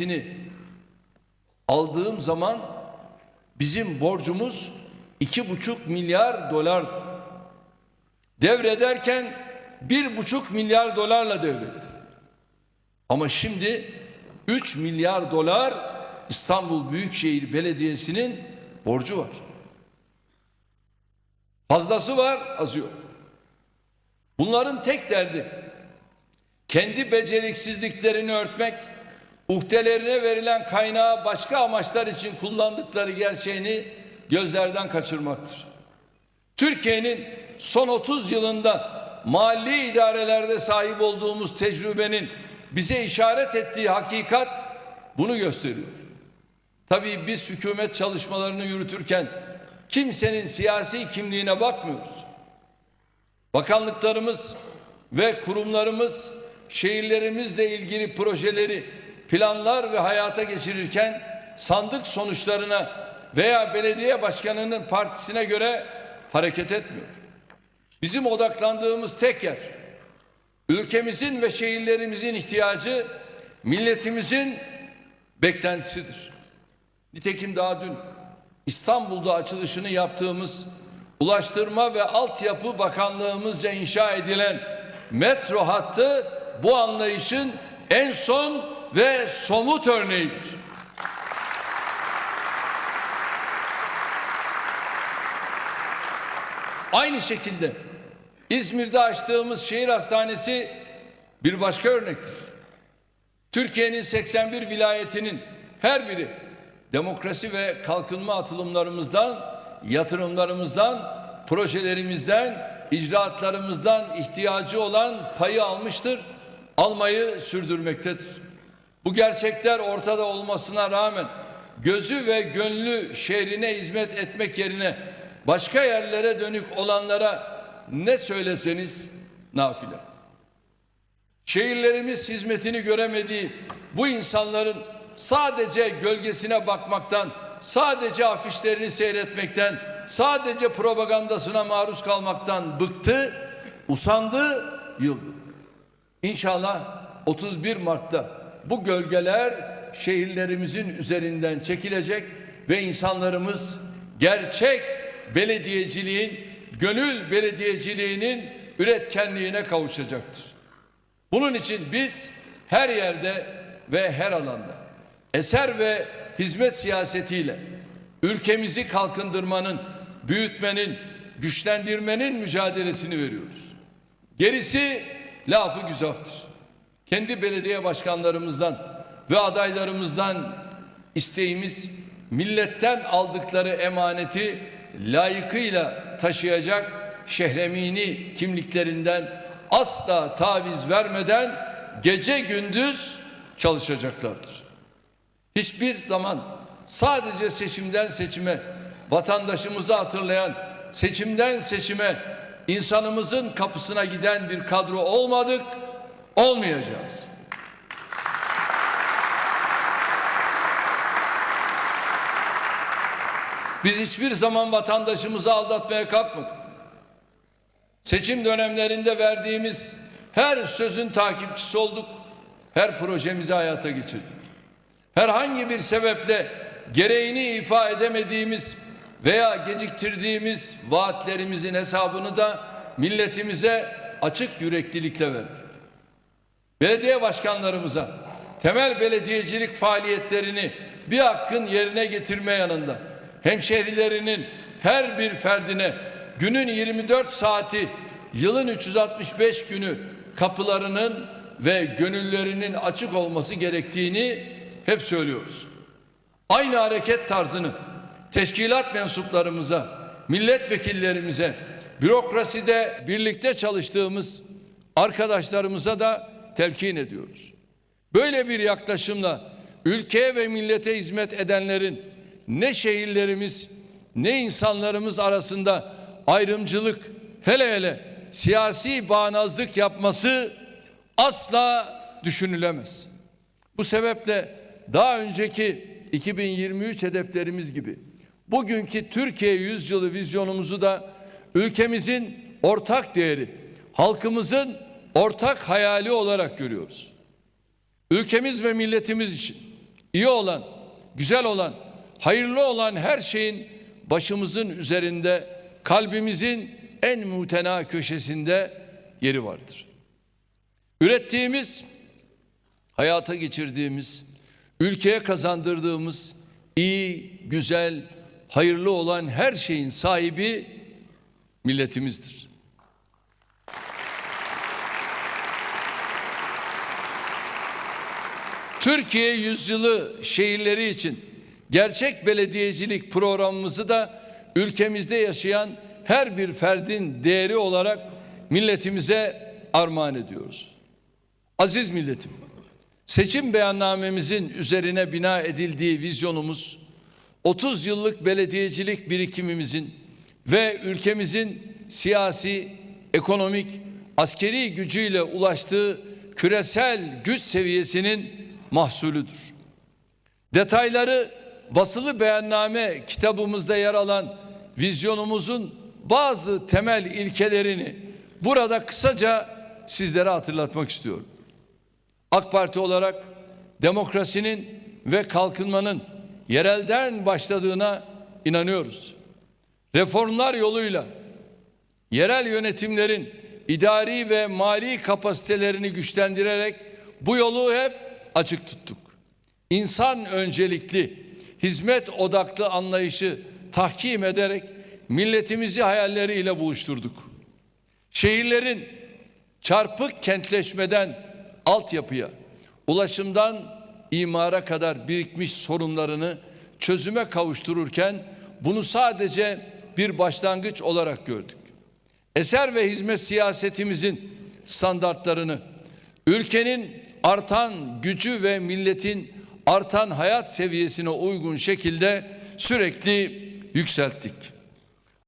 Belediyesi'ni aldığım zaman bizim borcumuz iki buçuk milyar dolardı. Devrederken bir buçuk milyar dolarla devretti. Ama şimdi 3 milyar dolar İstanbul Büyükşehir Belediyesi'nin borcu var. Fazlası var, azı yok. Bunların tek derdi kendi beceriksizliklerini örtmek, uhdelerine verilen kaynağı başka amaçlar için kullandıkları gerçeğini gözlerden kaçırmaktır. Türkiye'nin son 30 yılında mali idarelerde sahip olduğumuz tecrübenin bize işaret ettiği hakikat bunu gösteriyor. Tabii biz hükümet çalışmalarını yürütürken kimsenin siyasi kimliğine bakmıyoruz. Bakanlıklarımız ve kurumlarımız şehirlerimizle ilgili projeleri planlar ve hayata geçirirken sandık sonuçlarına veya belediye başkanının partisine göre hareket etmiyor. Bizim odaklandığımız tek yer ülkemizin ve şehirlerimizin ihtiyacı milletimizin beklentisidir. Nitekim daha dün İstanbul'da açılışını yaptığımız Ulaştırma ve Altyapı Bakanlığımızca inşa edilen metro hattı bu anlayışın en son ve somut örneğidir. Aynı şekilde İzmir'de açtığımız şehir hastanesi bir başka örnektir. Türkiye'nin 81 vilayetinin her biri demokrasi ve kalkınma atılımlarımızdan, yatırımlarımızdan, projelerimizden, icraatlarımızdan ihtiyacı olan payı almıştır, almayı sürdürmektedir. Bu gerçekler ortada olmasına rağmen gözü ve gönlü şehrine hizmet etmek yerine başka yerlere dönük olanlara ne söyleseniz nafile. Şehirlerimiz hizmetini göremediği bu insanların sadece gölgesine bakmaktan, sadece afişlerini seyretmekten, sadece propagandasına maruz kalmaktan bıktı, usandı, yıldı. İnşallah 31 Mart'ta bu gölgeler şehirlerimizin üzerinden çekilecek ve insanlarımız gerçek belediyeciliğin, gönül belediyeciliğinin üretkenliğine kavuşacaktır. Bunun için biz her yerde ve her alanda eser ve hizmet siyasetiyle ülkemizi kalkındırmanın, büyütmenin, güçlendirmenin mücadelesini veriyoruz. Gerisi lafı güzaftır. Kendi belediye başkanlarımızdan ve adaylarımızdan isteğimiz milletten aldıkları emaneti layıkıyla taşıyacak şehremini kimliklerinden asla taviz vermeden gece gündüz çalışacaklardır. Hiçbir zaman sadece seçimden seçime vatandaşımızı hatırlayan seçimden seçime insanımızın kapısına giden bir kadro olmadık, olmayacağız. Biz hiçbir zaman vatandaşımızı aldatmaya kalkmadık. Seçim dönemlerinde verdiğimiz her sözün takipçisi olduk. Her projemizi hayata geçirdik. Herhangi bir sebeple gereğini ifa edemediğimiz veya geciktirdiğimiz vaatlerimizin hesabını da milletimize açık yüreklilikle verdik. Belediye başkanlarımıza temel belediyecilik faaliyetlerini bir hakkın yerine getirme yanında hemşehrilerinin her bir ferdine günün 24 saati yılın 365 günü kapılarının ve gönüllerinin açık olması gerektiğini hep söylüyoruz. Aynı hareket tarzını teşkilat mensuplarımıza, milletvekillerimize, bürokraside birlikte çalıştığımız arkadaşlarımıza da telkin ediyoruz. Böyle bir yaklaşımla ülkeye ve millete hizmet edenlerin ne şehirlerimiz ne insanlarımız arasında ayrımcılık hele hele siyasi bağnazlık yapması asla düşünülemez. Bu sebeple daha önceki 2023 hedeflerimiz gibi bugünkü Türkiye yüzyılı vizyonumuzu da ülkemizin ortak değeri, halkımızın ortak hayali olarak görüyoruz. Ülkemiz ve milletimiz için iyi olan, güzel olan, hayırlı olan her şeyin başımızın üzerinde, kalbimizin en mutena köşesinde yeri vardır. Ürettiğimiz, hayata geçirdiğimiz, ülkeye kazandırdığımız iyi, güzel, hayırlı olan her şeyin sahibi milletimizdir. Türkiye yüzyılı şehirleri için gerçek belediyecilik programımızı da ülkemizde yaşayan her bir ferdin değeri olarak milletimize armağan ediyoruz. Aziz milletim, seçim beyannamemizin üzerine bina edildiği vizyonumuz 30 yıllık belediyecilik birikimimizin ve ülkemizin siyasi, ekonomik, askeri gücüyle ulaştığı küresel güç seviyesinin mahsulüdür. Detayları basılı beyanname kitabımızda yer alan vizyonumuzun bazı temel ilkelerini burada kısaca sizlere hatırlatmak istiyorum. AK Parti olarak demokrasinin ve kalkınmanın yerelden başladığına inanıyoruz. Reformlar yoluyla yerel yönetimlerin idari ve mali kapasitelerini güçlendirerek bu yolu hep açık tuttuk. İnsan öncelikli, hizmet odaklı anlayışı tahkim ederek milletimizi hayalleriyle buluşturduk. Şehirlerin çarpık kentleşmeden altyapıya, ulaşımdan imara kadar birikmiş sorunlarını çözüme kavuştururken bunu sadece bir başlangıç olarak gördük. Eser ve hizmet siyasetimizin standartlarını ülkenin artan gücü ve milletin artan hayat seviyesine uygun şekilde sürekli yükselttik.